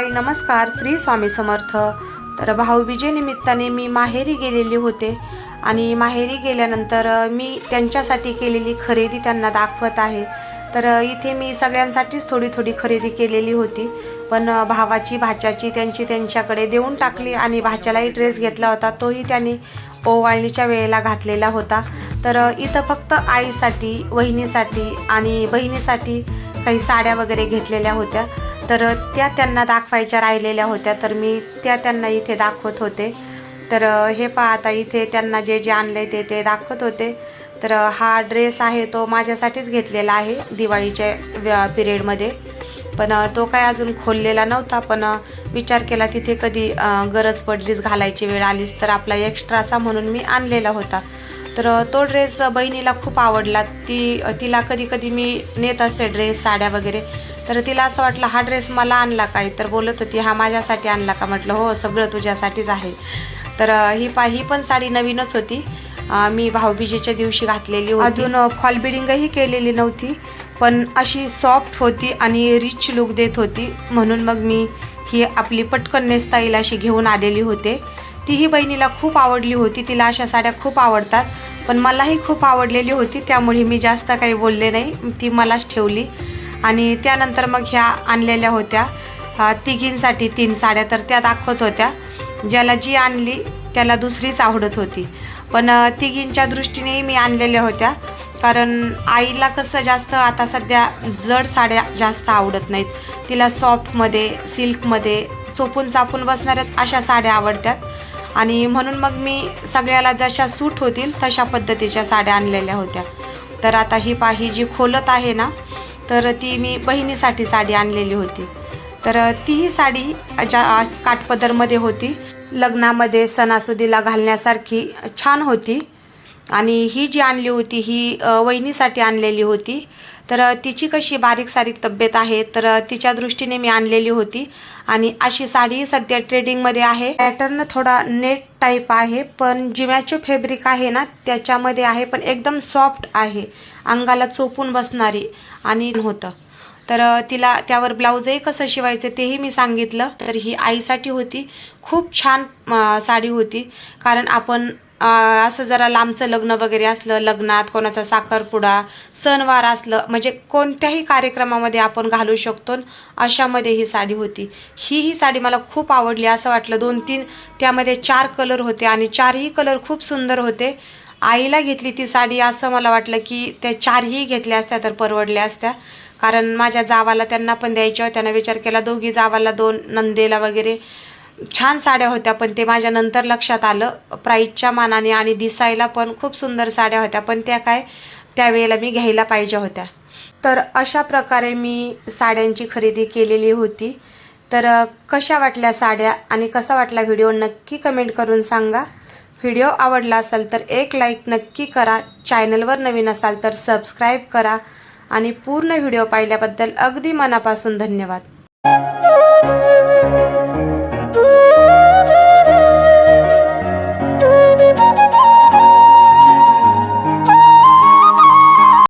हाय नमस्कार श्री स्वामी समर्थ. तर भाऊबीजे निमित्ताने मी माहेरी गेलेली होते आणि माहेरी गेल्यानंतर मी त्यांच्यासाठी केलेली खरेदी त्यांना दाखवत आहे. तर इथे मी सगळ्यांसाठीच थोडी थोडी खरेदी केलेली होती. पण भावाची भाच्याची त्यांची त्यांच्याकडे देऊन टाकली आणि भाच्यालाही ड्रेस घेतला होता. तोही त्यांनी ओवाळणीच्या वेळेला घातलेला होता. तर इथं फक्त आईसाठी वहिनीसाठी आणि बहिणीसाठी काही साड्या वगैरे घेतलेल्या होत्या. तर त्या त्यांना दाखवायच्या राहिलेल्या होत्या. तर मी त्या त्यांना इथे दाखवत होते. तर हे पहा आता इथे त्यांना जे जे आणले ते ते दाखवत होते. तर हा ड्रेस आहे तो माझ्यासाठीच घेतलेला आहे दिवाळीच्या पिरियडमध्ये. पण तो काय अजून खोललेला नव्हता. पण विचार केला तिथे कधी गरज पडलीच घालायची वेळ आलीच तर आपला एक्स्ट्राचा म्हणून मी आणलेला होता. तर तो ड्रेस बहिणीला खूप आवडला. ती तिला कधी कधी मी नेत असते ड्रेस साड्या वगैरे. तर तिला असं वाटलं हा ड्रेस मला आणला काय? तर बोलत होती हा माझ्यासाठी आणला का? म्हटलं हो सगळं तुझ्यासाठीच आहे. तर ही पा ही पण साडी नवीनच होती. मी भाऊबीजेच्या दिवशी घातलेली अजून फॉल बिडिंगही केलेली नव्हती. पण अशी सॉफ्ट होती आणि रिच लुक देत होती. म्हणून मग मी ही आपली पटकन नेस्ताईल अशी घेऊन आलेली होते. तीही बहिणीला खूप आवडली होती. तिला अशा साड्या खूप आवडतात. पण मलाही खूप आवडलेली होती त्यामुळे मी जास्त काही बोलले नाही. ती मलाच ठेवली. आणि त्यानंतर मग ह्या आणलेल्या होत्या. तिघींसाठी तीन साड्या तर त्या दाखवत होत्या. ज्याला जी आणली त्याला दुसरीच आवडत होती. पण तिघींच्या दृष्टीनेही मी आणलेल्या होत्या. कारण आईला कसं जास्त आता सध्या जड साड्या जास्त आवडत नाहीत. तिला सॉफ्टमध्ये सिल्कमध्ये चोपून चापून बसणाऱ्याच अशा साड्या आवडतात. आणि म्हणून मग मी सगळ्याला जशा सूट होतील तशा पद्धतीच्या साड्या आणलेल्या होत्या. तर आता ही पाही जी खोलत आहे ना तर ती मी बहिणीसाठी साडी आणलेली होती. तर तीही साडी ज्या काठपदरमध्ये होती. लग्नामध्ये सणासुदीला घालण्यासारखी छान होती. आणि ही जी आणली होती ही वहिनीसाठी आणलेली होती. तर तिची कशी बारीक सारीक तब्येत आहे तर तिच्या दृष्टीने मी आणलेली होती. आणि अशी साडी सध्या ट्रेडिंगमध्ये आहे. पॅटर्न थोडा नेट टाईप आहे पण जिम्याचे फॅब्रिक आहे ना त्याच्यामध्ये आहे पण एकदम सॉफ्ट आहे. अंगाला चोपून बसणारी आणि होतं. तर तिला त्यावर ब्लाऊजही कसं शिवायचं तेही मी सांगितलं. तर ही आईसाठी होती. खूप छान साडी होती. कारण आपण असं जरा लांबचं लग्न वगैरे असलं लग्नात कोणाचा साखरपुडा सणवार असलं म्हणजे कोणत्याही कार्यक्रमामध्ये आपण घालू शकतो अशामध्ये ही साडी होती. ही ही साडी मला खूप आवडली. असं वाटलं दोन तीन त्यामध्ये चार कलर होते आणि चारही कलर खूप सुंदर होते. आईला घेतली ती साडी. असं मला वाटलं की त्या चारही घेतल्या असत्या तर परवडल्या असत्या. कारण माझ्या जावाला त्यांना पण द्यायच्या त्यांना विचार केला दोघी जावाला दोन नंदेला वगैरे. छान साड्या होत्या पण ते माझ्या नंतर लक्षात आलं. प्राईजच्या मानाने आणि दिसायला पण खूप सुंदर साड्या होत्या पण त्या काय त्यावेळेला मी घ्यायला पाहिजे होत्या. तर अशा प्रकारे मी साड्यांची खरेदी केलेली होती. तर कशा वाटल्या साड्या आणि कसा वाटला व्हिडिओ नक्की कमेंट करून सांगा. व्हिडिओ आवडला असेल तर एक लाईक नक्की करा. चॅनलवर नवीन असाल तर सबस्क्राईब करा. आणि पूर्ण व्हिडिओ पाहिल्याबद्दल अगदी मनापासून धन्यवाद. Thank.